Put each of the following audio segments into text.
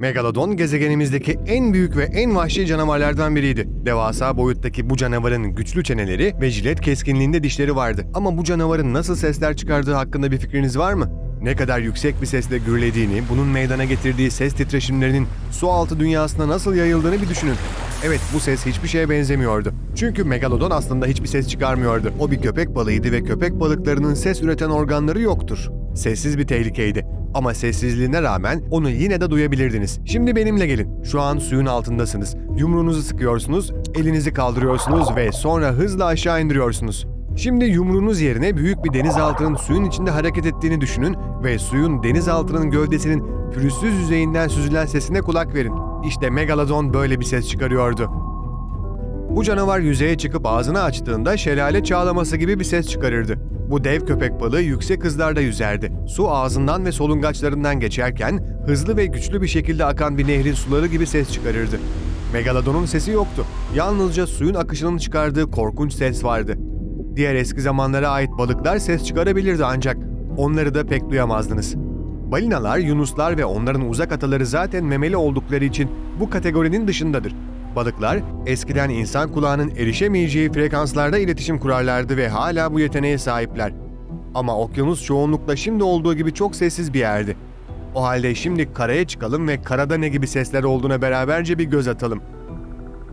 Megalodon gezegenimizdeki en büyük ve en vahşi canavarlardan biriydi. Devasa boyuttaki bu canavarın güçlü çeneleri ve jilet keskinliğinde dişleri vardı. Ama bu canavarın nasıl sesler çıkardığı hakkında bir fikriniz var mı? Ne kadar yüksek bir sesle gürlediğini, bunun meydana getirdiği ses titreşimlerinin su altı dünyasına nasıl yayıldığını bir düşünün. Evet bu ses hiçbir şeye benzemiyordu. Çünkü Megalodon aslında hiçbir ses çıkarmıyordu. O bir köpek balığıydı ve köpek balıklarının ses üreten organları yoktur. Sessiz bir tehlikeydi. Ama sessizliğine rağmen onu yine de duyabilirdiniz. Şimdi benimle gelin. Şu an suyun altındasınız. Yumruğunuzu sıkıyorsunuz, elinizi kaldırıyorsunuz ve sonra hızla aşağı indiriyorsunuz. Şimdi yumruğunuz yerine büyük bir denizaltının suyun içinde hareket ettiğini düşünün ve suyun denizaltının gövdesinin pürüzsüz yüzeyinden süzülen sesine kulak verin. İşte Megalodon böyle bir ses çıkarıyordu. Bu canavar yüzeye çıkıp ağzını açtığında şelale çağlaması gibi bir ses çıkarırdı. Bu dev köpek balığı yüksek hızlarda yüzerdi. Su ağzından ve solungaçlarından geçerken hızlı ve güçlü bir şekilde akan bir nehrin suları gibi ses çıkarırdı. Megalodon'un sesi yoktu. Yalnızca suyun akışının çıkardığı korkunç ses vardı. Diğer eski zamanlara ait balıklar ses çıkarabilirdi ancak onları da pek duyamazdınız. Balinalar, yunuslar ve onların uzak ataları zaten memeli oldukları için bu kategorinin dışındadır. Balıklar eskiden insan kulağının erişemeyeceği frekanslarda iletişim kurarlardı ve hala bu yeteneğe sahipler. Ama okyanus çoğunlukla şimdi olduğu gibi çok sessiz bir yerdi. O halde şimdi karaya çıkalım ve karada ne gibi sesler olduğuna beraberce bir göz atalım.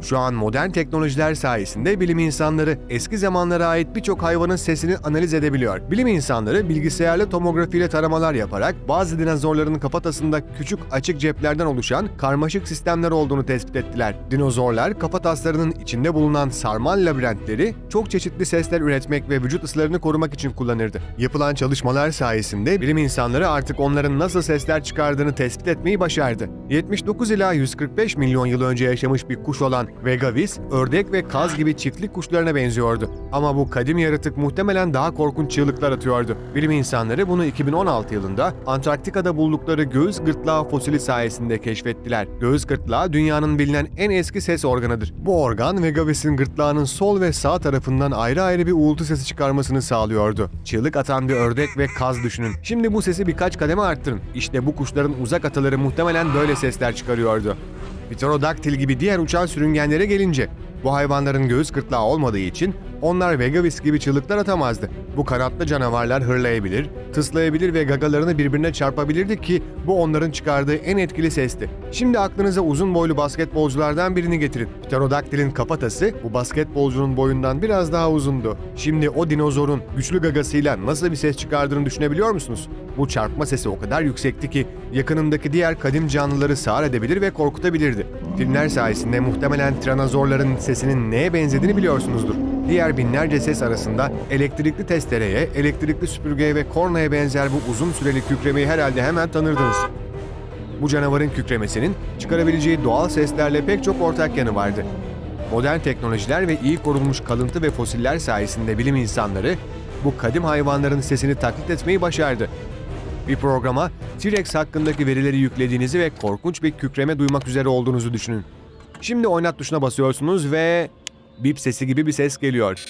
Şu an modern teknolojiler sayesinde bilim insanları eski zamanlara ait birçok hayvanın sesini analiz edebiliyor. Bilim insanları bilgisayarlı tomografiyle taramalar yaparak bazı dinozorların kafatasında küçük açık ceplerden oluşan karmaşık sistemler olduğunu tespit ettiler. Dinozorlar kafataslarının içinde bulunan sarmal labirentleri çok çeşitli sesler üretmek ve vücut ısılarını korumak için kullanırdı. Yapılan çalışmalar sayesinde bilim insanları artık onların nasıl sesler çıkardığını tespit etmeyi başardı. 79 ila 145 milyon yıl önce yaşamış bir kuş olan Vegavis, ördek ve kaz gibi çiftlik kuşlarına benziyordu. Ama bu kadim yaratık muhtemelen daha korkunç çığlıklar atıyordu. Bilim insanları bunu 2016 yılında Antarktika'da buldukları göğüs gırtlağı fosili sayesinde keşfettiler. Göğüs gırtlağı dünyanın bilinen en eski ses organıdır. Bu organ Vegavis'in gırtlağının sol ve sağ tarafından ayrı ayrı bir uğultu sesi çıkarmasını sağlıyordu. Çığlık atan bir ördek ve kaz düşünün. Şimdi bu sesi birkaç kademe arttırın. İşte bu kuşların uzak ataları muhtemelen böyle sesler çıkarıyordu. Pterodaktil gibi diğer uçan sürüngenlere gelince, bu hayvanların göğüs gırtlağı olmadığı için onlar Vegavis gibi çığlıklar atamazdı. Bu kanatlı canavarlar hırlayabilir, tıslayabilir ve gagalarını birbirine çarpabilirdi ki bu onların çıkardığı en etkili sesti. Şimdi aklınıza uzun boylu basketbolculardan birini getirin. Pterodaktilin kafatası bu basketbolcunun boyundan biraz daha uzundu. Şimdi o dinozorun güçlü gagasıyla nasıl bir ses çıkardığını düşünebiliyor musunuz? Bu çarpma sesi o kadar yüksekti ki yakınındaki diğer kadim canlıları sağır edebilir ve korkutabilirdi. Filmler sayesinde muhtemelen tiranozorların sesinin neye benzediğini biliyorsunuzdur. Diğer binlerce ses arasında elektrikli testereye, elektrikli süpürgeye ve kornaya benzer bu uzun süreli kükremeyi herhalde hemen tanırdınız. Bu canavarın kükremesinin çıkarabileceği doğal seslerle pek çok ortak yanı vardı. Modern teknolojiler ve iyi korunmuş kalıntı ve fosiller sayesinde bilim insanları bu kadim hayvanların sesini taklit etmeyi başardı. Bir programa T-Rex hakkındaki verileri yüklediğinizi ve korkunç bir kükreme duymak üzere olduğunuzu düşünün. Şimdi oynat tuşuna basıyorsunuz ve bip sesi gibi bir ses geliyor.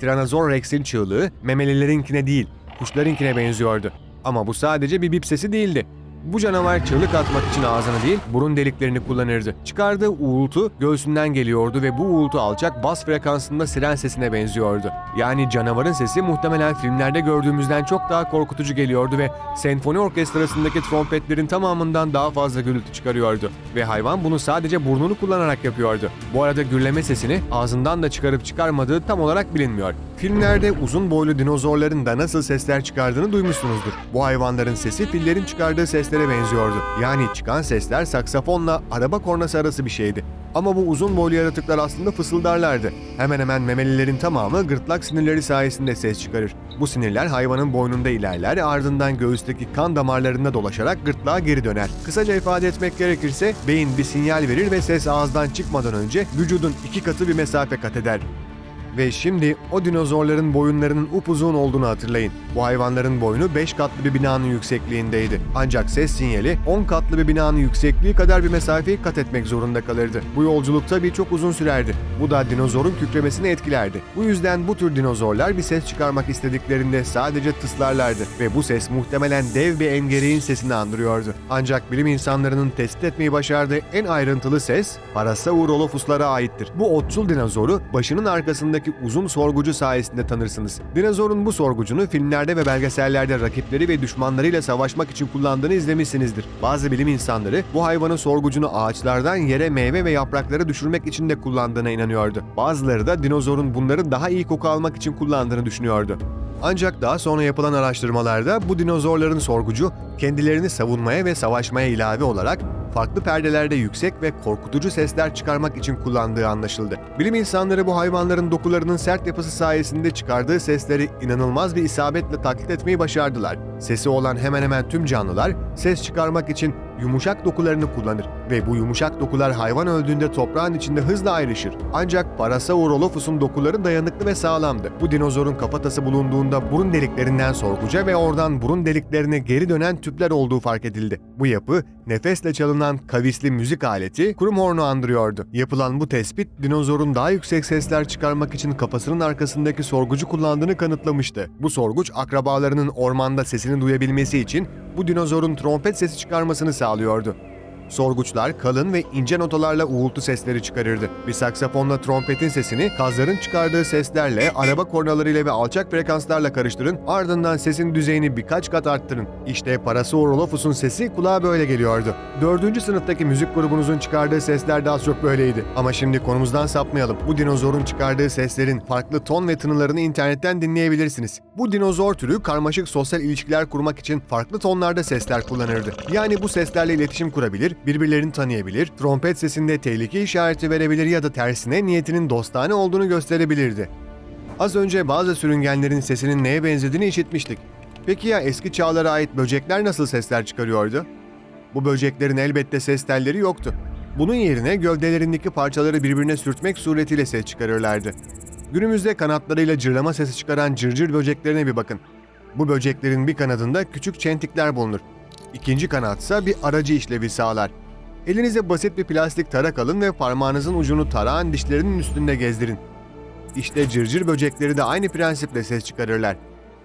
Tyrannosaurus Rex'in çığlığı memelilerinkine değil, kuşlarınkine benziyordu. Ama bu sadece bir bip sesi değildi. Bu canavar çığlık atmak için ağzını değil, burun deliklerini kullanırdı. Çıkardığı uğultu göğsünden geliyordu ve bu uğultu alçak bas frekansında siren sesine benziyordu. Yani canavarın sesi muhtemelen filmlerde gördüğümüzden çok daha korkutucu geliyordu ve senfoni orkestrasındaki trompetlerin tamamından daha fazla gürültü çıkarıyordu. Ve hayvan bunu sadece burnunu kullanarak yapıyordu. Bu arada gürleme sesini ağzından da çıkarıp çıkarmadığı tam olarak bilinmiyor. Filmlerde uzun boylu dinozorların da nasıl sesler çıkardığını duymuşsunuzdur. Bu hayvanların sesi fillerin çıkardığı seslere benziyordu. Yani çıkan sesler saksafonla araba kornası arası bir şeydi. Ama bu uzun boylu yaratıklar aslında fısıldarlardı. Hemen hemen memelilerin tamamı gırtlak sinirleri sayesinde ses çıkarır. Bu sinirler hayvanın boynunda ilerler, ardından göğüsteki kan damarlarında dolaşarak gırtlağa geri döner. Kısaca ifade etmek gerekirse beyin bir sinyal verir ve ses ağızdan çıkmadan önce vücudun iki katı bir mesafe kat eder. Ve şimdi o dinozorların boyunlarının upuzun olduğunu hatırlayın. Bu hayvanların boynu 5 katlı bir binanın yüksekliğindeydi. Ancak ses sinyali 10 katlı bir binanın yüksekliği kadar bir mesafeyi kat etmek zorunda kalırdı. Bu yolculuk tabii çok uzun sürerdi. Bu da dinozorun kükremesini etkilerdi. Bu yüzden bu tür dinozorlar bir ses çıkarmak istediklerinde sadece tıslarlardı ve bu ses muhtemelen dev bir engereğin sesini andırıyordu. Ancak bilim insanlarının tespit etmeyi başardığı en ayrıntılı ses Parasaurolophus'lara aittir. Bu otçul dinozoru başının arkasındaki uzun sorgucu sayesinde tanırsınız. Dinozorun bu sorgucunu filmlerde ve belgesellerde rakipleri ve düşmanlarıyla savaşmak için kullandığını izlemişsinizdir. Bazı bilim insanları bu hayvanın sorgucunu ağaçlardan yere meyve ve yaprakları düşürmek için de kullandığına inanıyordu. Bazıları da dinozorun bunları daha iyi koku almak için kullandığını düşünüyordu. Ancak daha sonra yapılan araştırmalarda bu dinozorların sorgucu kendilerini savunmaya ve savaşmaya ilave olarak farklı perdelerde yüksek ve korkutucu sesler çıkarmak için kullandığı anlaşıldı. Bilim insanları bu hayvanların dokularının sert yapısı sayesinde çıkardığı sesleri inanılmaz bir isabetle taklit etmeyi başardılar. Sesi olan hemen hemen tüm canlılar ses çıkarmak için yumuşak dokularını kullanır ve bu yumuşak dokular hayvan öldüğünde toprağın içinde hızla ayrışır. Ancak Parasaurolophus'un dokuları dayanıklı ve sağlamdı. Bu dinozorun kafatası bulunduğunda burun deliklerinden sorguca ve oradan burun deliklerine geri dönen tüpler olduğu fark edildi. Bu yapı nefesle çalınan kavisli müzik aleti kurum hornu andırıyordu. Yapılan bu tespit dinozorun daha yüksek sesler çıkarmak için kafasının arkasındaki sorgucu kullandığını kanıtlamıştı. Bu sorguç akrabalarının ormanda sesini duyabilmesi için bu dinozorun trompet sesi çıkarmasını sağlıyordu. Sorguçlar kalın ve ince notalarla uğultu sesleri çıkarırdı. Bir saksafonla trompetin sesini kazların çıkardığı seslerle, araba kornalarıyla ve alçak frekanslarla karıştırın, ardından sesin düzeyini birkaç kat arttırın. İşte Parasaurolophus'un sesi kulağa böyle geliyordu. Dördüncü sınıftaki müzik grubunuzun çıkardığı sesler daha çok böyleydi. Ama şimdi konumuzdan sapmayalım. Bu dinozorun çıkardığı seslerin farklı ton ve tınılarını internetten dinleyebilirsiniz. Bu dinozor türü karmaşık sosyal ilişkiler kurmak için farklı tonlarda sesler kullanırdı. Yani bu seslerle iletişim kurabilir, birbirlerini tanıyabilir, trompet sesinde tehlike işareti verebilir ya da tersine niyetinin dostane olduğunu gösterebilirdi. Az önce bazı sürüngenlerin sesinin neye benzediğini işitmiştik. Peki ya eski çağlara ait böcekler nasıl sesler çıkarıyordu? Bu böceklerin elbette ses telleri yoktu. Bunun yerine gövdelerindeki parçaları birbirine sürtmek suretiyle ses çıkarırlardı. Günümüzde kanatlarıyla cırlama sesi çıkaran cırcır böceklerine bir bakın. Bu böceklerin bir kanadında küçük çentikler bulunur. İkinci kanatsa bir aracı işlevi sağlar. Elinize basit bir plastik tarak alın ve parmağınızın ucunu tarağın dişlerinin üstünde gezdirin. İşte cırcır böcekleri de aynı prensiple ses çıkarırlar.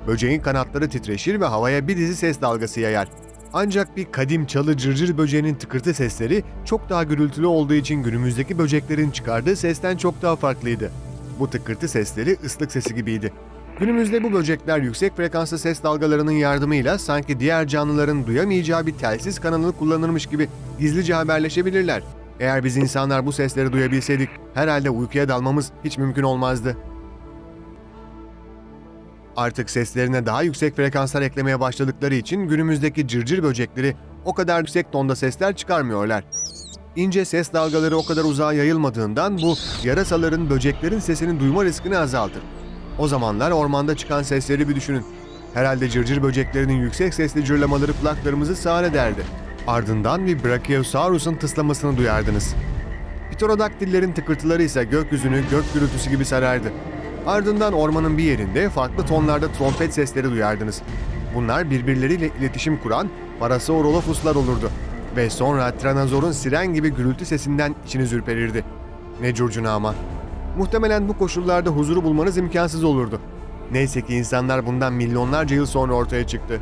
Böceğin kanatları titreşir ve havaya bir dizi ses dalgası yayar. Ancak bir kadim çalı cırcır böceğinin tıkırtı sesleri çok daha gürültülü olduğu için günümüzdeki böceklerin çıkardığı sesten çok daha farklıydı. Bu tıkırtı sesleri ıslık sesi gibiydi. Günümüzde bu böcekler yüksek frekanslı ses dalgalarının yardımıyla sanki diğer canlıların duyamayacağı bir telsiz kanalını kullanırmış gibi gizlice haberleşebilirler. Eğer biz insanlar bu sesleri duyabilseydik herhalde uykuya dalmamız hiç mümkün olmazdı. Artık seslerine daha yüksek frekanslar eklemeye başladıkları için günümüzdeki cırcır böcekleri o kadar yüksek tonda sesler çıkarmıyorlar. İnce ses dalgaları o kadar uzağa yayılmadığından bu yarasaların böceklerin sesini duyma riskini azaltır. O zamanlar ormanda çıkan sesleri bir düşünün. Herhalde cırcır böceklerinin yüksek sesli cırlamaları kulaklarımızı sağır ederdi. Ardından bir Brachiosaurus'un tıslamasını duyardınız. Pterodaktillerin tıkırtıları ise gökyüzünü gök gürültüsü gibi sarardı. Ardından ormanın bir yerinde farklı tonlarda trompet sesleri duyardınız. Bunlar birbirleriyle iletişim kuran Parasaurolophus'lar olurdu. Ve sonra Tranazor'un siren gibi gürültü sesinden içiniz ürperirdi. Ne curcuna ama. Muhtemelen bu koşullarda huzuru bulmanız imkansız olurdu. Neyse ki insanlar bundan milyonlarca yıl sonra ortaya çıktı.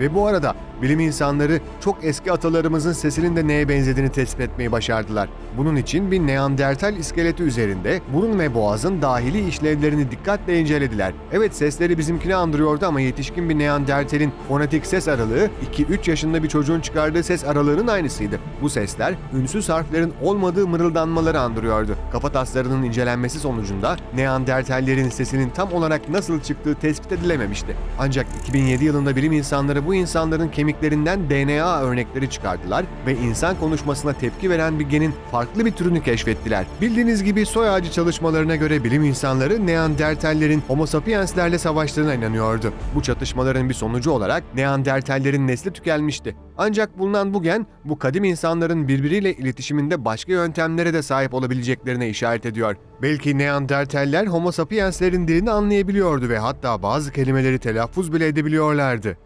Ve bu arada bilim insanları çok eski atalarımızın sesinin de neye benzediğini tespit etmeyi başardılar. Bunun için bir Neandertal iskeleti üzerinde burun ve boğazın dahili işlevlerini dikkatle incelediler. Evet sesleri bizimkini andırıyordu ama yetişkin bir Neandertal'in fonetik ses aralığı 2-3 yaşında bir çocuğun çıkardığı ses aralığının aynısıydı. Bu sesler ünsüz harflerin olmadığı mırıldanmaları andırıyordu. Kafa taslarının incelenmesi sonucunda Neandertallerin sesinin tam olarak nasıl çıktığı tespit edilememişti. Ancak 2007 yılında bilim insanları bu insanların kemik kemiklerinden DNA örnekleri çıkardılar ve insan konuşmasına tepki veren bir genin farklı bir türünü keşfettiler. Bildiğiniz gibi soy ağacı çalışmalarına göre bilim insanları Neandertallerin Homo sapienslerle savaştığına inanıyordu. Bu çatışmaların bir sonucu olarak Neandertallerin nesli tükenmişti. Ancak bulunan bu gen, bu kadim insanların birbiriyle iletişiminde başka yöntemlere de sahip olabileceklerine işaret ediyor. Belki Neandertaller Homo sapienslerin dilini anlayabiliyordu ve hatta bazı kelimeleri telaffuz bile edebiliyorlardı.